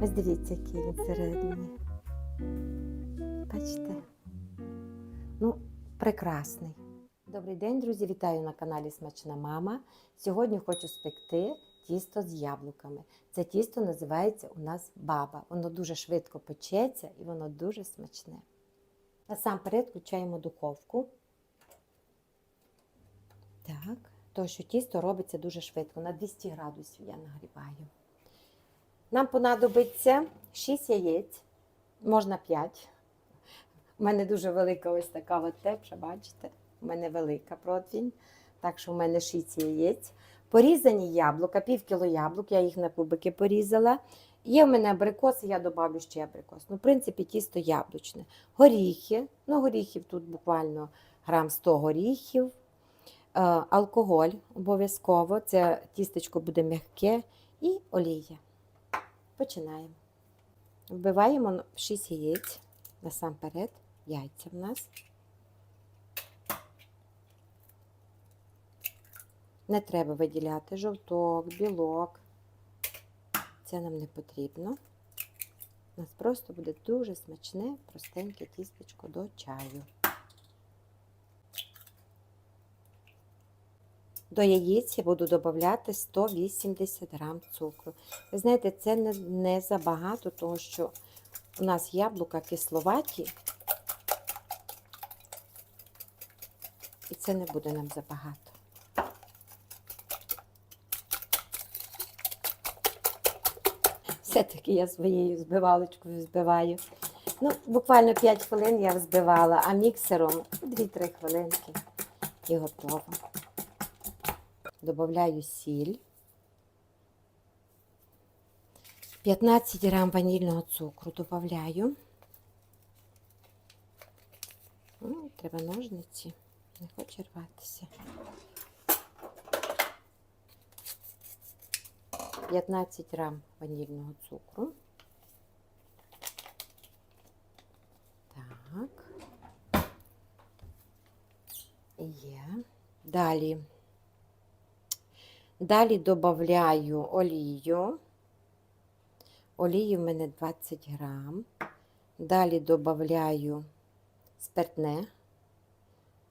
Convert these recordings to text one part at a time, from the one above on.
Ось дивіться, який він всередині. Бачите? Ну, прекрасний. Добрий день, друзі! Вітаю на каналі Смачна Мама. Сьогодні хочу спекти тісто з яблуками. Це тісто називається у нас баба. Воно дуже швидко печеться і воно дуже смачне. Насамперед включаємо духовку. Так, тому що тісто робиться дуже швидко. На 200 градусів я нагріваю. Нам понадобиться 6 яєць, можна 5. У мене дуже велика ось така от тепша, бачите? У мене велика противень, так що у мене 6 яєць. Порізані яблука, пів кіло яблук, я їх на кубики порізала. Є в мене абрикоси, я додавлю ще абрикос. Ну, в принципі, тісто яблучне. Горіхи, ну горіхів тут буквально грам 100 горіхів. Е, алкоголь обов'язково, це тістечко буде м'яке і олія. Починаємо. Вбиваємо 6 яєць насамперед, яйця в нас. Не треба виділяти жовток, білок. Це нам не потрібно. У нас просто буде дуже смачне, простеньке тістечко до чаю. До яєць я буду додати 180 грам цукру. Ви знаєте, це не, не забагато, тому що у нас яблука кисловаті, і це не буде нам забагато. Все-таки я своєю збивалочкою збиваю. Ну, буквально 5 хвилин я взбивала, а міксером 2-3 хвилинки і готово. Добавляю сіль. 15 грам ванільного цукру додаю. Ну, треба ножниці, не хоче рватися. 15 грам ванільного цукру. Так. Є. Далі. Далі додаю олію. Олії в мене 20 грам. Далі додаю спиртне,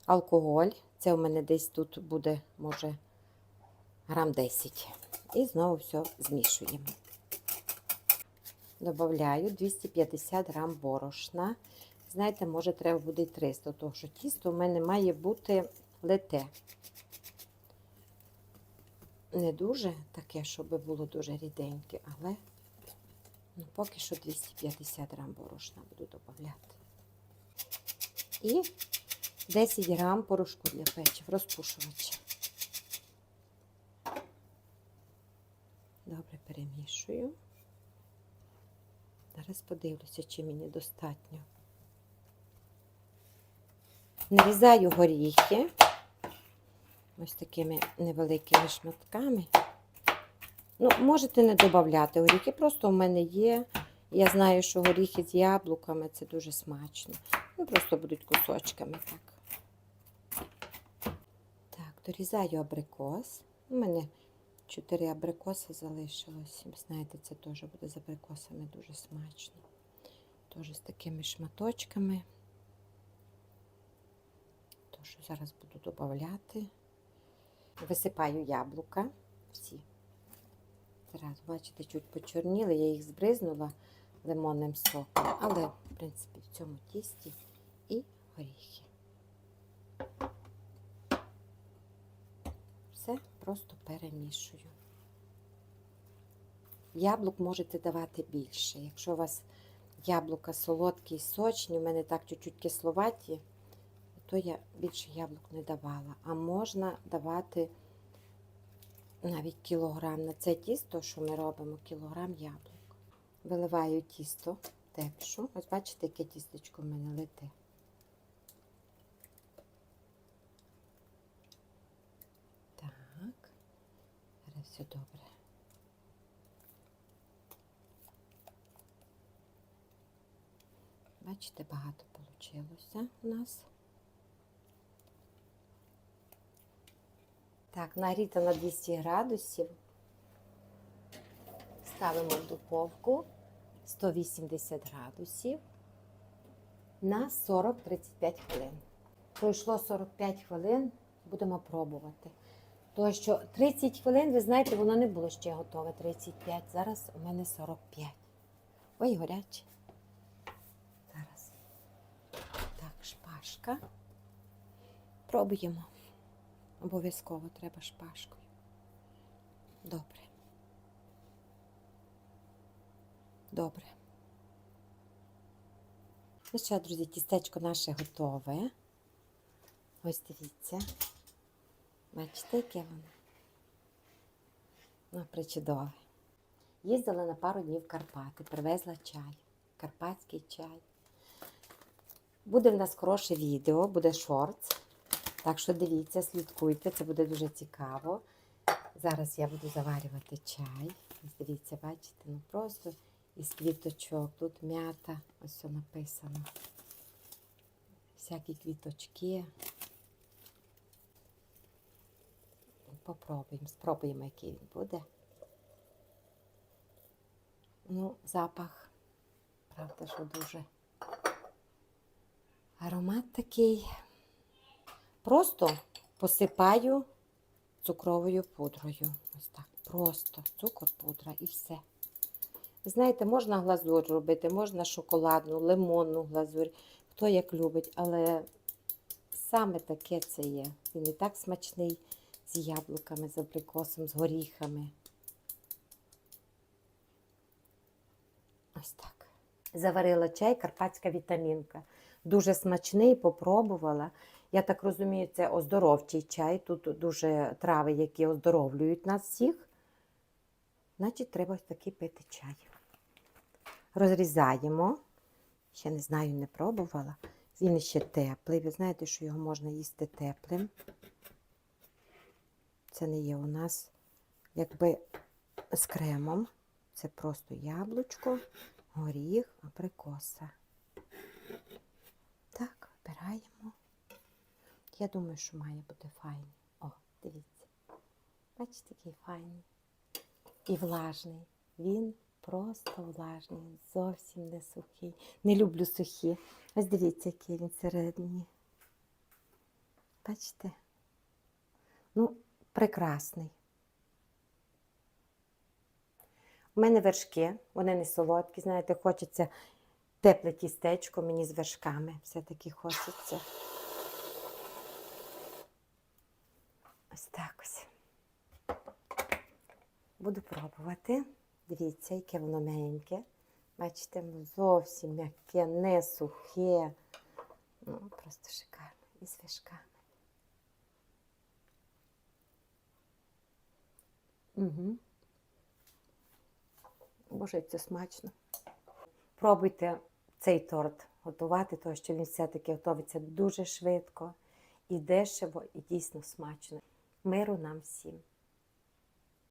алкоголь. Це у мене десь тут буде, може, грам 10. І знову все змішуємо. Добавляю 250 грам борошна. Знаєте, може, треба буде 300, тому що тісто у мене має бути лите. Не дуже таке, щоб було дуже ріденьке, але ну, поки що 250 грам борошна буду додавати. І 10 грам порошку для печив, розпушувача. Добре перемішую. Зараз подивлюся, чи мені достатньо. Нарізаю горіхи ось такими невеликими шматками. Ну, можете не додати горіхи, просто у мене є. Я знаю, що горіхи з яблуками це дуже смачно. Ну, просто будуть кусочками так. Так, дорізаю абрикос. У мене 4 абрикоси залишилось. Знаєте, це теж буде з абрикосами дуже смачно. Теж з такими шматочками. Тож зараз буду додати. Висипаю яблука всі. Зараз, бачите, чуть почорніли, я їх збризнула лимонним соком, але, в принципі, в цьому тісті і горіхи. Все просто перемішую. Яблук можете давати більше. Якщо у вас яблука солодкі і сочні, у мене так чуть-чуть кисловаті, то я більше яблук не давала. А можна давати навіть кілограм на це тісто, що ми робимо, кілограм яблук. Виливаю тісто тепшу. Ось бачите, яке тістечко в мене лите. Так, зараз все добре. Бачите, багато вийшло у нас. Так, нагріта на 200 градусів. Ставимо в духовку 180 градусів на 40-35 хвилин. Пройшло 45 хвилин, будемо пробувати. Тому що 30 хвилин, ви знаєте, воно не було ще готове 35. Зараз у мене 45. Ой, горяче. Зараз. Так, шпажка. Пробуємо. Обов'язково треба шпажкою. Добре. Добре. Ну що, друзі, тістечко наше готове. Ось дивіться. Бачите, яке воно? Ну, причудове. Їздила на пару днів в Карпати, привезла чай, карпатський чай. Буде в нас хороше відео, буде шортс. Так що дивіться, слідкуйте, це буде дуже цікаво. Зараз я буду заварювати чай. Ось дивіться, бачите, ну просто із квіточок. Тут м'ята, ось все написано. Всякі квіточки. Попробуємо, спробуємо, який він буде. Ну, запах, правда, що дуже. Аромат такий. Просто посипаю цукровою пудрою. Ось так. Просто цукор, пудра і все. Знаєте, можна глазурь робити, можна шоколадну, лимонну глазурь, хто як любить, але саме таке це є. Він і так смачний з яблуками, з абрикосом, з горіхами. Ось так. Заварила чай, карпатська вітамінка. Дуже смачний, попробувала. Я так розумію, це оздоровчий чай. Тут дуже трави, які оздоровлюють нас всіх. Значить, треба такий пити чай. Розрізаємо. Ще не знаю, не пробувала. Він ще теплий. Ви знаєте, що його можна їсти теплим. Це не є у нас якби з кремом. Це просто яблучко, горіх, абрикоса. Так, вибираємо. Я думаю, що має бути файний. О, дивіться. Бачите, який файний. І влажний. Він просто влажний, зовсім не сухий. Не люблю сухі. Ось дивіться, який він всередині. Бачите? Ну, прекрасний. У мене вершки, вони не солодкі, знаєте, хочеться тепле тістечко мені з вершками. Все-таки хочеться. Ось так ось. Буду пробувати. Дивіться, яке воно м'ягеньке. Бачите, воно зовсім м'яке, не сухе. Ну, просто шикарно. І з вершками. Угу. Боже, це смачно. Пробуйте цей торт готувати, тому що він все-таки готується дуже швидко і дешево, і дійсно смачно. Миру нам всім!